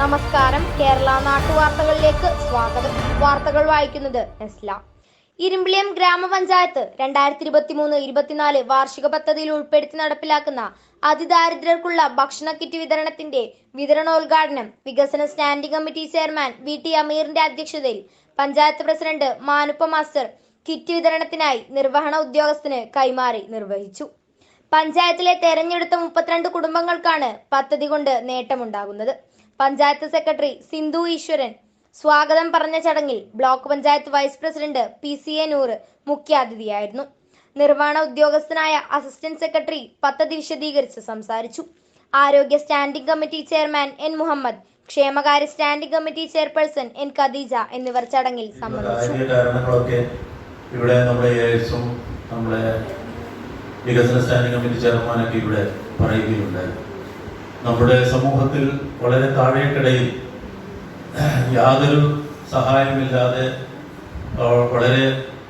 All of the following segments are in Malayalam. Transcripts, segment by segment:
നമസ്കാരം. കേരള നാട്ടുവാർത്തകളിലേക്ക് സ്വാഗതം. വാർത്തകൾ വായിക്കുന്നത് നെസ്ല ഇരുമ്പിളിയം ഗ്രാമപഞ്ചായത്ത് രണ്ടായിരത്തി ഇരുപത്തി മൂന്ന് ഇരുപത്തിനാല് വാർഷിക പദ്ധതിയിൽ ഉൾപ്പെടുത്തി നടപ്പിലാക്കുന്ന അതിദാരിദ്ര്യർക്കുള്ള ഭക്ഷണ കിറ്റ് വിതരണത്തിന്റെ വിതരണോദ്ഘാടനം വികസന standing committee chairman V T അമീറിന്റെ അധ്യക്ഷതയിൽ panchayat president Manuppa master kit വിതരണത്തിനായി നിർവഹണ ഉദ്യോഗസ്ഥന് കൈമാറി നിർവഹിച്ചു. പഞ്ചായത്തിലെ തെരഞ്ഞെടുത്ത മുപ്പത്തിരണ്ട് കുടുംബങ്ങൾക്കാണ് പദ്ധതി കൊണ്ട് നേട്ടമുണ്ടാകുന്നത്. പഞ്ചായത്ത് സെക്രട്ടറി സിന്ധു ഈശ്വരൻ. സ്വാഗതം പറഞ്ഞ ചടങ്ങിൽ block panchayat vice president P C A Noor മുഖ്യാതിഥിയായിരുന്നു. നിർവഹണ ഉദ്യോഗസ്ഥനായ അസിസ്റ്റന്റ് സെക്രട്ടറി പദ്ധതി വിശദീകരിച്ച് സംസാരിച്ചു. ആരോഗ്യ standing committee chairman N Muhammad ക്ഷേമകാര്യ standing committee chairperson N Khadeeja എന്നിവർ ചടങ്ങിൽ സംബന്ധിച്ചു. ഇവിടെ നമ്മുടെ നമ്മുടെ വികസന സ്റ്റാൻഡിംഗ് കമ്മിറ്റി ചെയർമാനൊക്കെ ഇവിടെ പറയുകയുണ്ടായി. നമ്മുടെ സമൂഹത്തിൽ വളരെ താഴേക്കിടയിൽ യാതൊരു സഹായമില്ലാതെ വളരെ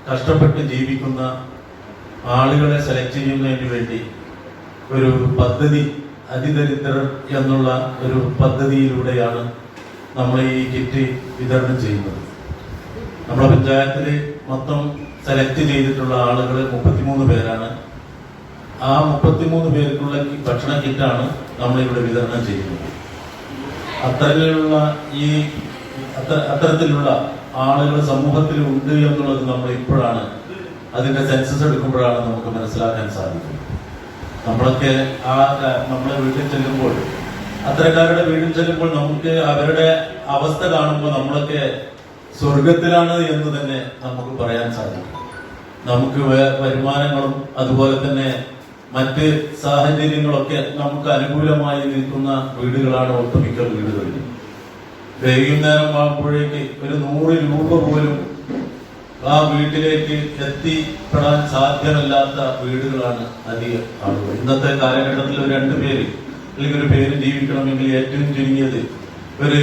കഷ്ടപ്പെട്ട് ജീവിക്കുന്ന ആളുകളെ സെലക്ട് ചെയ്യുന്നതിന് വേണ്ടി ഒരു പദ്ധതി അതിദരിദ്രർ എന്നുള്ള ഒരു പദ്ധതിയിലൂടെയാണ് നമ്മൾ ഈ കിറ്റ് വിതരണം ചെയ്യുന്നത്. നമ്മുടെ പഞ്ചായത്തിൽ മൊത്തം സെലക്ട് ചെയ്തിട്ടുള്ള ആളുകൾ മുപ്പത്തിമൂന്ന് പേരാണ്. ആ മുപ്പത്തിമൂന്ന് പേർക്കുള്ള ഭക്ഷണ കിറ്റാണ് നമ്മളിവിടെ വിതരണം ചെയ്യുന്നത്. അത്തരത്തിലുള്ള ഈ അത്തരത്തിലുള്ള ആളുകൾ സമൂഹത്തിൽ ഉണ്ട് എന്നുള്ളത് നമ്മൾ ഇപ്പോഴാണ് അതിന്റെ സെൻസസ് എടുക്കുമ്പോഴാണ് നമുക്ക് മനസ്സിലാക്കാൻ സാധിക്കുന്നത്. നമ്മളൊക്കെ ആ നമ്മളെ വീട്ടിൽ ചെല്ലുമ്പോൾ അത്തരക്കാരുടെ വീട്ടിൽ ചെല്ലുമ്പോൾ നമുക്ക് അവരുടെ അവസ്ഥ കാണുമ്പോൾ നമ്മളൊക്കെ സ്വർഗത്തിലാണ് എന്ന് തന്നെ നമുക്ക് പറയാൻ സാധിക്കും. നമുക്ക് വരുമാനങ്ങളും അതുപോലെ തന്നെ മറ്റ് സാഹചര്യങ്ങളൊക്കെ നമുക്ക് അനുകൂലമായി നിൽക്കുന്ന വീടുകളാണ് ഒട്ടുമിക്ക വീടുകളിൽ വൈകുന്നേരം ആകുമ്പോഴേക്ക് ഒരു നൂറ് രൂപ പോലും ആ വീട്ടിലേക്ക് എത്തിപ്പെടാൻ സാധ്യമല്ലാത്ത വീടുകളാണ് അധികം ആളുകൾ. ഇന്നത്തെ കാലഘട്ടത്തിൽ ഒരു രണ്ട് പേര് അല്ലെങ്കിൽ ഒരു പേര് ജീവിക്കണമെങ്കിൽ ഏറ്റവും ചുരുങ്ങിയത് ഒരു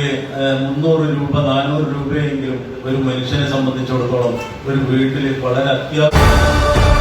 മുന്നൂറ് രൂപ നാനൂറ് രൂപയെങ്കിലും ഒരു മനുഷ്യനെ സംബന്ധിച്ചിടത്തോളം ഒരു വീട്ടിൽ വളരെ അത്യാവശ്യം